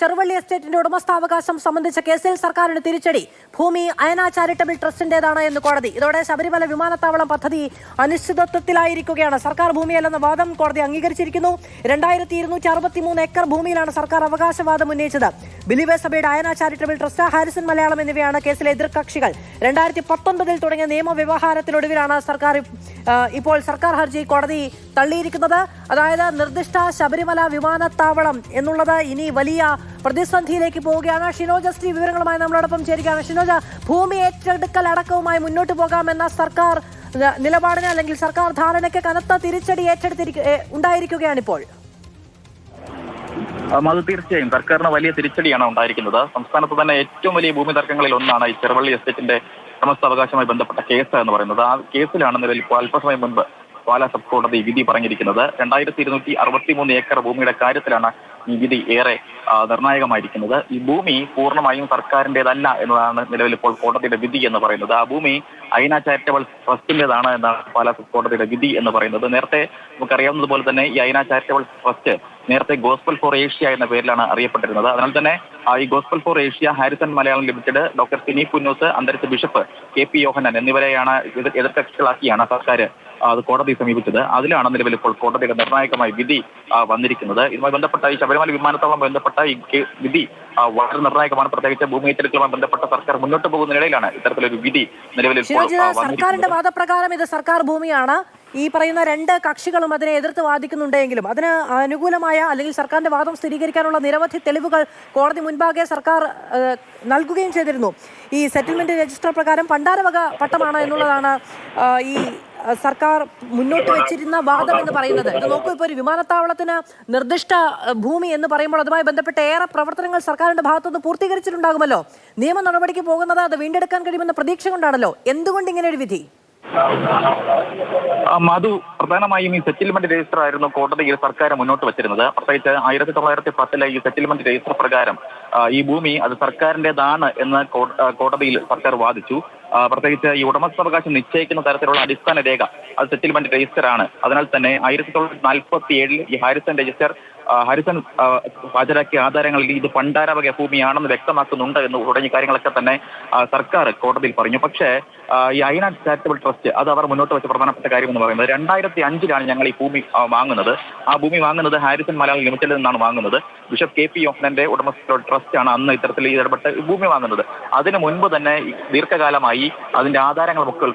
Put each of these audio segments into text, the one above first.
ചെറുവള്ളി എസ്റ്റേറ്റിന്റെ ഉടമസ്ഥാവകാശം സംബന്ധിച്ച കേസിൽ സർക്കാരിന് തിരിച്ചടി. ഭൂമി അയന ചാരിറ്റബിൾ ട്രസ്റ്റിന്റേതാണ് എന്ന് കോടതി. ഇതോടെ ശബരിമല വിമാനത്താവളം പദ്ധതി അനിശ്ചിതത്വത്തിലായിരിക്കുകയാണ്. സർക്കാർ ഭൂമിയല്ലെന്ന വാദം കോടതി അംഗീകരിച്ചിരിക്കുന്നു. രണ്ടായിരത്തി ഇരുന്നൂറ്റി അറുപത്തി മൂന്ന് ഏക്കർ ഭൂമിയിലാണ് സർക്കാർ അവകാശവാദം ഉന്നയിച്ചത്. ബിലിവേ സഭയുടെ Ayana charitable trust Harrison Malayalam എന്നിവയാണ് കേസിലെ എതിർകക്ഷികൾ. രണ്ടായിരത്തി പത്തൊൻപതിൽ തുടങ്ങിയ നിയമവ്യവഹാരത്തിനൊടുവിലാണ് സർക്കാർ ഇപ്പോൾ സർക്കാർ ഹർജി കോടതി തള്ളിയിരിക്കുന്നത്. അതായത് നിർദ്ദിഷ്ട ശബരിമല വിമാനത്താവളം എന്നുള്ളത് ഇനി വലിയ പ്രതിസന്ധിയിലേക്ക് പോവുകയാണ്. ഷിനോജ ശ്രീ വിവരങ്ങളുമായി നമ്മളോടൊപ്പം ചേരുകയാണ്. ഷിനോജ ഭൂമി ഏറ്റെടുക്കൽ അടക്കവുമായി മുന്നോട്ട് പോകാമെന്ന സർക്കാർ നിലപാടിന് അല്ലെങ്കിൽ സർക്കാർ ധാരണയ്ക്ക് കനത്ത തിരിച്ചടി ഏറ്റെടുത്തിരിക്ക ഉണ്ടായിരിക്കുകയാണ് ഉം, അത് തീർച്ചയായും സർക്കാരിന് വലിയ തിരിച്ചടിയാണ് ഉണ്ടായിരിക്കുന്നത്. സംസ്ഥാനത്ത് തന്നെ ഏറ്റവും വലിയ ഭൂമി തർക്കങ്ങളിൽ ഒന്നാണ് ഈ ചെറുവള്ളി എസ്റ്റേറ്റിന്റെ ഉടമസ്ഥാവകാശവുമായി ബന്ധപ്പെട്ട കേസ് എന്ന് പറയുന്നത് ആ കേസിലാണ് നിലവിൽ ഇപ്പോൾ അല്പസമയം മുൻപ് പാലാ സബ് കോടതി വിധി പറഞ്ഞിരിക്കുന്നത്. രണ്ടായിരത്തി ഇരുന്നൂറ്റി അറുപത്തി മൂന്ന് ഏക്കർ ഭൂമിയുടെ കാര്യത്തിലാണ് ഈ വിധി ഏറെ നിർണായകമായിരിക്കുന്നത്. ഈ ഭൂമി പൂർണമായും സർക്കാരിന്റെതല്ല എന്നതാണ് നിലവിൽ ഇപ്പോൾ കോടതിയുടെ വിധി എന്ന് പറയുന്നത്. ആ ഭൂമി അയിന ചാരിറ്റബിൾ ട്രസ്റ്റിന്റെതാണ് എന്നാണ് പാലാ സബ് കോടതിയുടെ വിധി എന്ന് പറയുന്നത്. നേരത്തെ നമുക്കറിയാവുന്നതുപോലെ തന്നെ ഈ അയിന ചാരിറ്റബിൾ ട്രസ്റ്റ് നേരത്തെ ഗോസ്പൽ ഫോർ ഏഷ്യ എന്ന പേരിലാണ് അറിയപ്പെട്ടിരുന്നത്. അതിനാൽ തന്നെ ഈ gospel for Asia Harrison Malayalam limited doctor Sini Punnoose അന്തരിച്ച ബിഷപ്പ് കെ പി യോഹനൻ എന്നിവരെയാണ് എതിർ എതിർകക്ഷികളാക്കിയാണ് സർക്കാർ അത് കോടതി സമീപിച്ചത്. അതിലാണ് നിലവിൽ ഇപ്പോൾ കോടതിയുടെ നിർണായകമായ വിധി വന്നിരിക്കുന്നത്. ഇതുമായി ബന്ധപ്പെട്ട ഈ ശബരിമല വിമാനത്താവളം ബന്ധപ്പെട്ട ഈ വിധി വളരെ നിർണായകമാണ്. പ്രത്യേകിച്ച് ഭൂമി ഏറ്റെടുക്കലുമായി ബന്ധപ്പെട്ട സർക്കാർ മുന്നോട്ട് പോകുന്ന നിലയിലാണ് ഇത്തരത്തിലൊരു വിധി നിലവിൽ സർക്കാരിന്റെ വാദപ്രകാരം ഇത് സർക്കാർ ഭൂമിയാണ്. ഈ പറയുന്ന രണ്ട് കക്ഷികളും അതിനെ എതിർത്ത് വാദിക്കുന്നുണ്ടെങ്കിലും അതിന് അനുകൂലമായ അല്ലെങ്കിൽ സർക്കാരിന്റെ വാദം സ്ഥിരീകരിക്കാനുള്ള നിരവധി തെളിവുകൾ കോടതി മുൻപാകെ സർക്കാർ നൽകുകയും ചെയ്തിരുന്നു. ഈ സെറ്റിൽമെന്റ് രജിസ്റ്റർ പ്രകാരം പണ്ടാരവക പട്ടമാണ് എന്നുള്ളതാണ് ഈ സർക്കാർ മുന്നോട്ട് വെച്ചിരുന്ന വാദം എന്ന് പറയുന്നത്. ഇത് നോക്കൂ ഇപ്പോൾ ഒരു വിമാനത്താവളത്തിന് നിർദ്ദിഷ്ട ഭൂമി എന്ന് പറയുമ്പോൾ അതുമായി ബന്ധപ്പെട്ട ഏറെ പ്രവർത്തനങ്ങൾ സർക്കാരിന്റെ ഭാഗത്തുനിന്ന് പൂർത്തീകരിച്ചിട്ടുണ്ടാകുമല്ലോ. നിയമ നടപടിക്ക് പോകുന്നത് അത് വീണ്ടെടുക്കാൻ കഴിയുമെന്ന പ്രതീക്ഷ കൊണ്ടാണല്ലോ. എന്തുകൊണ്ട് ഇങ്ങനെ ഒരു വിധി? മധു പ്രധാനമായും ഈ സെറ്റിൽമെന്റ് രജിസ്റ്റർ ആയിരുന്നു കോടതിയിൽ സർക്കാർ മുന്നോട്ട് വച്ചിരുന്നത്. പ്രത്യേകിച്ച് ആയിരത്തി തൊള്ളായിരത്തി പത്തിലെ ഈ സെറ്റിൽമെന്റ് രജിസ്റ്റർ പ്രകാരം ഈ ഭൂമി അത് സർക്കാരിന്റേതാണ് എന്ന് കോടതിയിൽ സർക്കാർ വാദിച്ചു. പ്രത്യേകിച്ച് ഈ ഉടമസ്ഥാവകാശം നിശ്ചയിക്കുന്ന തരത്തിലുള്ള അടിസ്ഥാന രേഖ അത് സെറ്റിൽമെന്റ് രജിസ്റ്റർ ആണ്. അതിനാൽ തന്നെ ആയിരത്തി തൊള്ളായിരത്തി നാൽപ്പത്തി ഏഴിൽ ഈ ഹാരിസൺ രജിസ്റ്റർ ഹാരിസൺ ഹാജരാക്കിയ ആധാരങ്ങളിൽ ഇത് പണ്ടാരവക ഭൂമിയാണെന്ന് വ്യക്തമാക്കുന്നുണ്ട് എന്ന് തുടങ്ങിയ കാര്യങ്ങളൊക്കെ തന്നെ സർക്കാർ കോടതിയിൽ പറഞ്ഞു. പക്ഷേ ഈ അയനാട് ചാരിറ്റബിൾ ട്രസ്റ്റ് അത് അവർ മുന്നോട്ട് വെച്ച പ്രധാനപ്പെട്ട കാര്യം എന്ന് പറയുന്നത് രണ്ടായിരത്തി അഞ്ചിലാണ് ഞങ്ങൾ ഈ ഭൂമി വാങ്ങുന്നത്. ആ ഭൂമി വാങ്ങുന്നത് ഹാരിസൺ മലയാളം ലിമിറ്റഡിൽ നിന്നാണ് വാങ്ങുന്നത്. ബിഷപ്പ് കെ പി യോഹ്നന്റെ ഉടമസ്ഥ ട്രസ്റ്റ് ആണ് അന്ന് ഇത്തരത്തിൽ ഇടപെട്ട് ഭൂമി വാങ്ങുന്നത് അതിനു മുൻപ് തന്നെ ദീർഘകാലമായി അതിന്റെ ആധാരങ്ങളൊക്കെ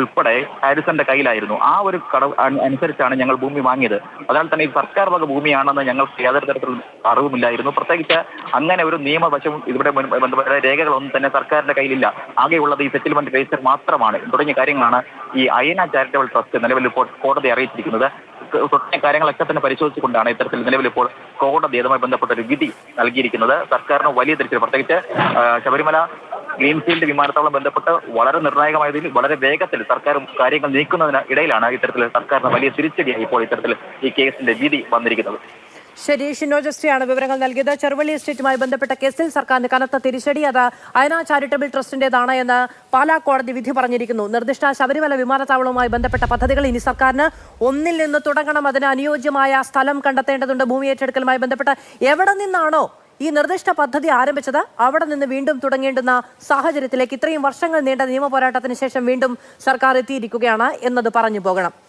ഉൾപ്പെടെ ഹാരിസന്റെ കയ്യിലായിരുന്നു. ആ ഒരു കടവ് അനുസരിച്ചാണ് ഞങ്ങൾ ഭൂമി വാങ്ങിയത്. അതിനാൽ തന്നെ ഈ സർക്കാർ വക ഭൂമിയാണെന്ന് ഞങ്ങൾക്ക് യാതൊരു തരത്തിലുള്ള അറിവുമില്ലായിരുന്നു. പ്രത്യേകിച്ച് അങ്ങനെ ഒരു നിയമവശം ഇവിടെ ബന്ധപ്പെട്ട രേഖകളൊന്നും തന്നെ സർക്കാരിന്റെ കയ്യിലില്ല. ആകെയുള്ളത് ഈ സെറ്റിൽമെന്റ് രജിസ്റ്റർ മാത്രമാണ്. തുടങ്ങിയ കാര്യങ്ങളാണ് ഈ അയന ചാരിറ്റബിൾ ട്രസ്റ്റ് നിലവിൽ കോടതി അറിയിച്ചിരിക്കുന്നത്. തുടങ്ങിയ കാര്യങ്ങളൊക്കെ തന്നെ പരിശോധിച്ചുകൊണ്ടാണ് ഇത്തരത്തിൽ നിലവിൽ ഇപ്പോൾ കോടതി അതുമായി ബന്ധപ്പെട്ട ഒരു വിധി നൽകിയിരിക്കുന്നത്. സർക്കാരിന് വലിയ തിരിച്ചടി പ്രത്യേകിച്ച് ശബരിമല ഗ്രീൻഫീൽഡ് വിമാനത്താവളം ബന്ധപ്പെട്ട് വളരെ നിർണായകമായതിൽ വളരെ വേഗത്തിൽ സർക്കാർ കാര്യങ്ങൾ നീക്കുന്നതിന് ഇടയിലാണ് ഇത്തരത്തിൽ സർക്കാരിന് വലിയ തിരിച്ചടിയായി ഇപ്പോൾ ഇത്തരത്തിൽ ഈ കേസിന്റെ വിധി വന്നിരിക്കുന്നത്. ശരി ഷിനോജസ്റ്റിയാണ് വിവരങ്ങൾ നൽകിയത്. ചെറുവള്ളി എസ്റ്റേറ്റുമായി ബന്ധപ്പെട്ട കേസിൽ സർക്കാരിന് കനത്ത തിരിച്ചടി. അത് അയന ചാരിറ്റബിൾ ട്രസ്റ്റിന്റേതാണ് എന്ന് പാലാ കോടതി വിധി പറഞ്ഞിരിക്കുന്നു. നിർദ്ദിഷ്ട ശബരിമല വിമാനത്താവളവുമായി ബന്ധപ്പെട്ട പദ്ധതികൾ ഇനി സർക്കാരിന് ഒന്നിൽ നിന്ന് തുടങ്ങണം. അതിന് അനുയോജ്യമായ സ്ഥലം കണ്ടെത്തേണ്ടതുണ്ട്. ഭൂമി ഏറ്റെടുക്കലുമായി ബന്ധപ്പെട്ട് എവിടെ നിന്നാണോ ഈ നിർദ്ദിഷ്ട പദ്ധതി ആരംഭിച്ചത് അവിടെ നിന്ന് വീണ്ടും തുടങ്ങേണ്ടുന്ന സാഹചര്യത്തിലേക്ക് ഇത്രയും വർഷങ്ങൾ നീണ്ട നിയമ പോരാട്ടത്തിന് ശേഷം വീണ്ടും സർക്കാർ എത്തിയിരിക്കുകയാണ് എന്നത് പറഞ്ഞു പോകണം.